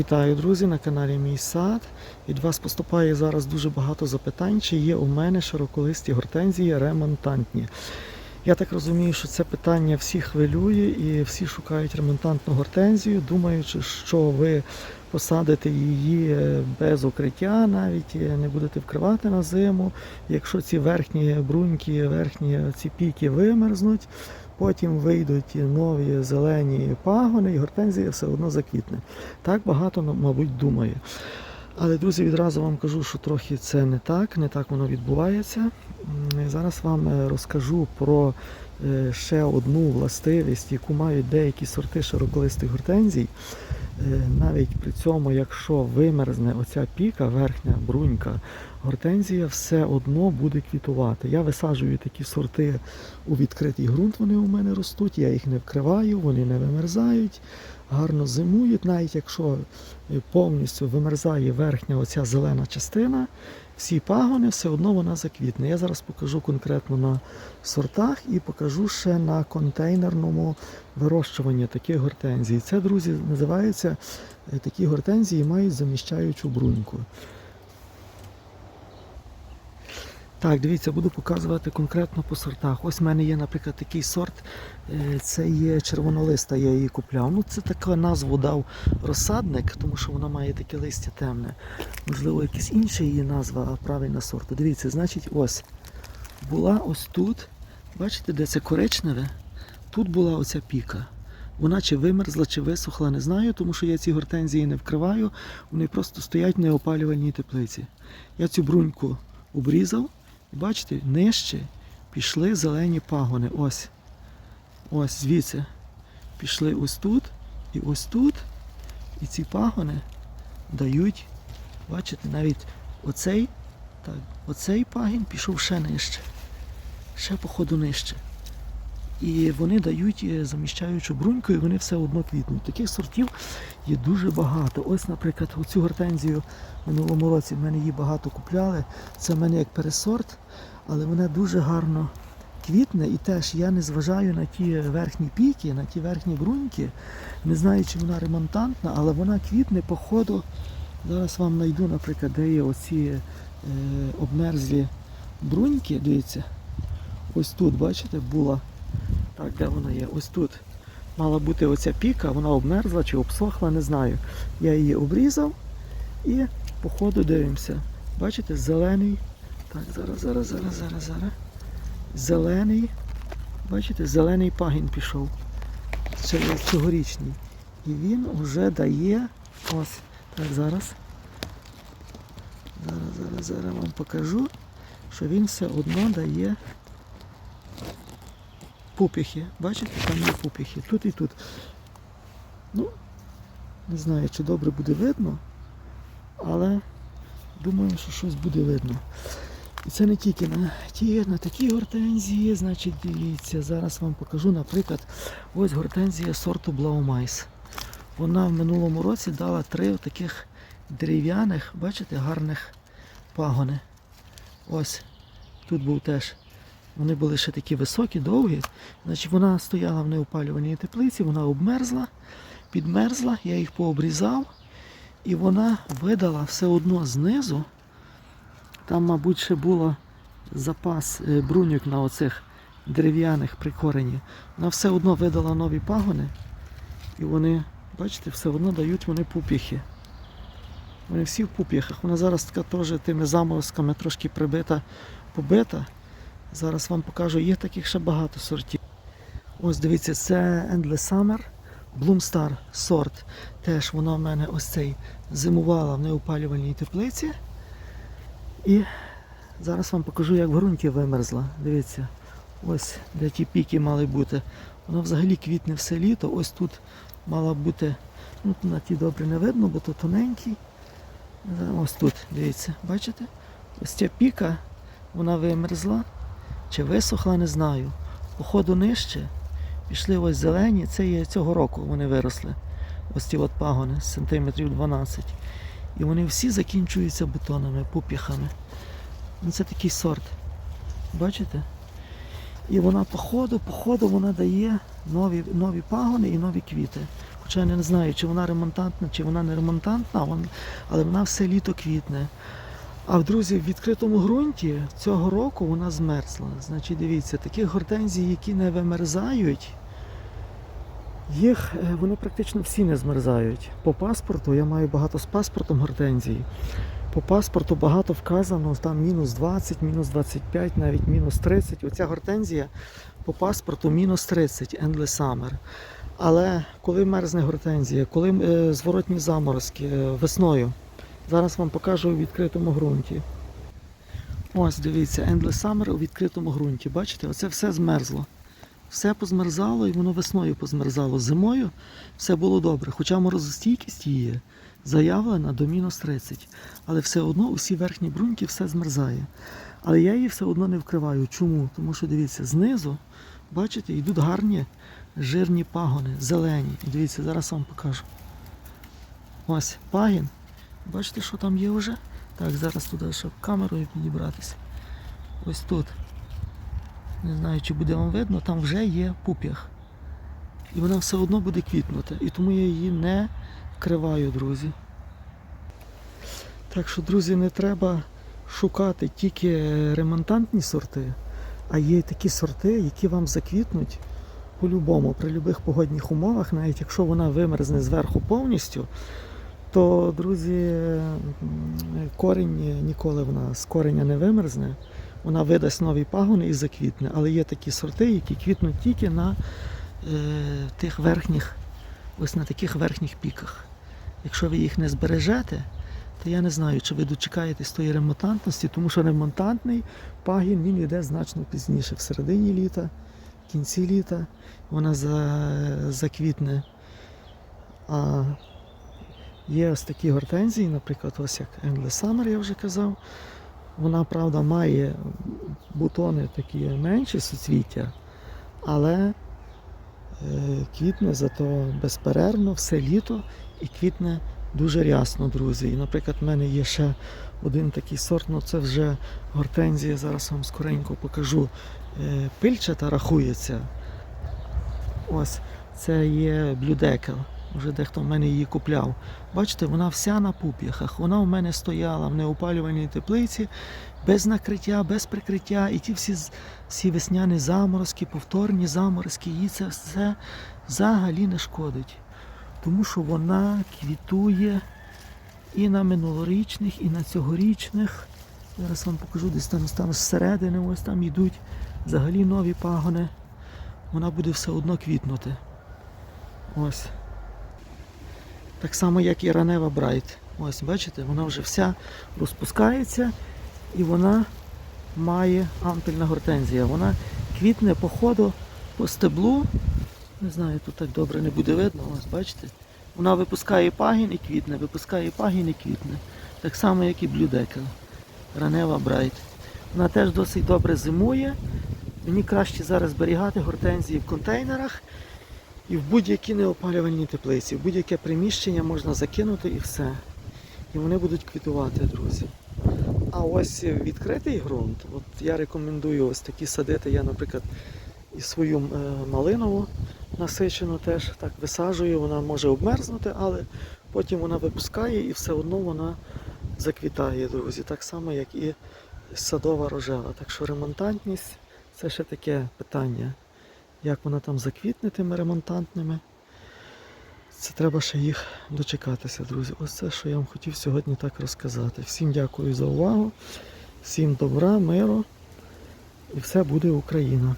Вітаю, друзі, на каналі Мій сад. Від вас поступає зараз дуже багато запитань, чи є у мене широколисті гортензії ремонтантні. Я так розумію, що це питання всіх хвилює і всі шукають ремонтантну гортензію, думаючи, що ви посадите її е, без укриття, навіть е, не будете вкривати на зиму. Якщо ці верхні бруньки, верхні ці піки вимерзнуть, потім вийдуть нові зелені пагони, і гортензія все одно заквітне. Так багато, ну, мабуть, думає. Але, друзі, відразу вам кажу, що трохи це не так, не так воно відбувається. Зараз вам е, розкажу про е, ще одну властивість, яку мають деякі сорти широколистих гортензій. Е, Навіть при цьому, якщо вимерзне оця піка, верхня брунька, гортензія все одно буде квітувати. Я висаджую такі сорти у відкритий ґрунт, вони у мене ростуть, я їх не вкриваю, вони не вимерзають, гарно зимують, навіть якщо е, повністю вимерзає верхня оця зелена частина, всі пагони, все одно вона заквітне. Я зараз покажу конкретно на сортах і покажу ще на контейнерному вирощуванні таких гортензій. Це, друзі, називається е, такі гортензії мають заміщаючу бруньку. Так, дивіться, буду показувати конкретно по сортах. Ось в мене є, наприклад, такий сорт. е, Це є червонолиста, я її купляв. Ну, це така назву дав розсадник, тому що вона має таке листя темне. Можливо, якась інша її назва, а правильна сорту. Дивіться, значить, ось була ось тут. Бачите, де це коричневе? Тут була оця піка. Вона чи вимерзла, чи висохла, не знаю, тому що я ці гортензії не вкриваю. Вони просто стоять в неопалювальній теплиці. Я цю бруньку обрізав. Бачите, нижче пішли зелені пагони. Ось. Ось звідси. Пішли ось тут і ось тут. І ці пагони дають, бачите, навіть оцей, так, оцей пагін пішов ще нижче. Ще походу нижче. І вони дають е, заміщаючу бруньку, і вони все одно квітнуть. Таких сортів є дуже багато. Ось, наприклад, оцю гортензію минулому році в мене її багато купляли. Це в мене як пересорт, але вона дуже гарно квітне. І теж я не зважаю на ті верхні піки, на ті верхні бруньки. Не знаю, чи вона ремонтантна, але вона квітне по ходу. Зараз вам знайду, наприклад, де є оці е, обмерзлі бруньки. Дивіться. Ось тут, бачите, була. Так, де вона є? Ось тут. Мала бути оця піка, вона обмерзла чи обсохла, не знаю. Я її обрізав і по ходу дивимося. Бачите, зелений. Так, зараз, зараз, зараз, зараз, зараз. Зелений. Бачите, зелений пагін пішов. Цьогорічний. І він вже дає. Ось. Так, зараз. Зараз, зараз, зараз вам покажу, що він все одно дає пупіхи. Бачите, там є пупіхи. Тут і тут. Ну, не знаю, чи добре буде видно, але думаю, що щось буде видно. І це не тільки на ті, на такі гортензії, значить, дивіться, зараз вам покажу, наприклад, ось гортензія сорту Блаумайс. Вона в минулому році дала три таких дерев'яних, бачите, гарних пагони. Ось, тут був теж. Вони були ще такі високі, довгі. Значить, вона стояла в неопалюваній теплиці, вона обмерзла, підмерзла, я їх пообрізав, і вона видала все одно знизу. Там, мабуть, ще було запас е, бруньок на оцих дерев'яних при корені. Вона все одно видала нові пагони. І вони, бачите, все одно дають вони пупіхи. Вони всі в пупіхах. Вона зараз така теж тими заморозками трошки прибита, побита. Зараз вам покажу, є таких ще багато сортів. Ось дивіться, це Endless Summer, Bloom Star сорт. Теж вона в мене ось цей зимувала в неопалювальній теплиці. І зараз вам покажу, як в ґрунті вимерзла. Дивіться, ось де ті піки мали бути. Вона взагалі квітне все літо. Ось тут мала бути, ну на ті добре не видно, бо то тоненький. Ось тут, дивіться, бачите? Ось ця піка, вона вимерзла. Чи висохла, не знаю. Походу нижче. Пішли ось зелені, це є цього року вони виросли. Ось ці от пагони, сантиметрів 12. І вони всі закінчуються бутонами, пупіхами. Ну, це такий сорт. Бачите? І вона по ходу вона дає нові, нові пагони і нові квіти. Хоча я не знаю, чи вона ремонтантна, чи вона не ремонтантна, але вона все літо квітне. А в друзі, в відкритому ґрунті цього року вона змерзла. Значить, дивіться, таких гортензій, які не вимерзають, їх е, вони практично всі не змерзають. По паспорту я маю багато з паспортом гортензій. По паспорту багато вказано, там мінус 20, мінус 25, навіть мінус 30. Оця гортензія по паспорту мінус 30, Endless Summer. Але коли мерзне гортензія, коли е, зворотні заморозки е, весною, зараз вам покажу у відкритому ґрунті. Ось дивіться, Endless Summer у відкритому ґрунті. Бачите, оце все змерзло. Все позмерзало і воно весною позмерзало. Зимою все було добре, хоча морозостійкість її заявлена до мінус 30. Але все одно усі верхні бруньки все змерзає. Але я її все одно не вкриваю. Чому? Тому що дивіться, знизу, бачите, йдуть гарні жирні пагони, зелені. Дивіться, зараз вам покажу. Ось пагін. Бачите, що там є вже? Так, зараз туди, щоб камерою підібратися. Ось тут. Не знаю, чи буде вам видно, там вже є пуп'ях. І вона все одно буде квітнути. І тому я її не вкриваю, друзі. Так що, друзі, не треба шукати тільки ремонтантні сорти, а є такі сорти, які вам заквітнуть по-любому, при будь-яких погодних умовах, навіть якщо вона вимерзне зверху повністю, то, друзі, корінь ніколи вона з кореня не вимерзне. Вона видасть нові пагони і заквітне. Але є такі сорти, які квітнуть тільки на е, тих верхніх, ось на таких верхніх піках. Якщо ви їх не збережете, то я не знаю, чи ви дочекаєтесь тої ремонтантності, тому що ремонтантний пагін він йде значно пізніше, в середині літа, в кінці літа вона за, заквітне. А є ось такі гортензії, наприклад, ось як Endless Summer, я вже казав. Вона, правда, має бутони такі менші суцвіття, але е, квітне зато безперервно все літо і квітне дуже рясно, друзі. І, наприклад, в мене є ще один такий сорт, ну це вже гортензія, зараз вам скоренько покажу. Е, Пильчата рахується. Ось, це є блюдекел. Вже дехто в мене її купляв. Бачите, вона вся на пуп'яхах. Вона у мене стояла в неопалювальній теплиці, без накриття, без прикриття. І ті всі, всі весняні заморозки, повторні заморозки, їй це все взагалі не шкодить. Тому що вона квітує і на минулорічних, і на цьогорічних. Зараз вам покажу, десь там, там зсередини, ось там йдуть взагалі нові пагони. Вона буде все одно квітнути. Ось. Так само, як і ранева Брайт. Ось, бачите, вона вже вся розпускається і вона має ампельна гортензія. Вона квітне по ходу, по стеблу. Не знаю, тут так добре не буде видно. Ось, бачите? Вона випускає пагін і квітне, випускає пагін і квітне. Так само, як і блюдекел. Ранева Брайт. Вона теж досить добре зимує. Мені краще зараз зберігати гортензії в контейнерах і в будь-які неопалювальні теплиці. В будь-яке приміщення можна закинути і все. І вони будуть квітувати, друзі. А ось відкритий ґрунт, от я рекомендую ось такі садити. Я, наприклад, і свою е, малинову насичену теж так висаджую, вона може обмерзнути, але потім вона випускає і все одно вона заквітає, друзі. Так само, як і садова рожева. Так що ремонтантність це ще таке питання. Як вона там заквітне тими ремонтантними. Це треба ще їх дочекатися, друзі. Ось це, що я вам хотів сьогодні так розказати. Всім дякую за увагу, всім добра, миру і все буде Україна.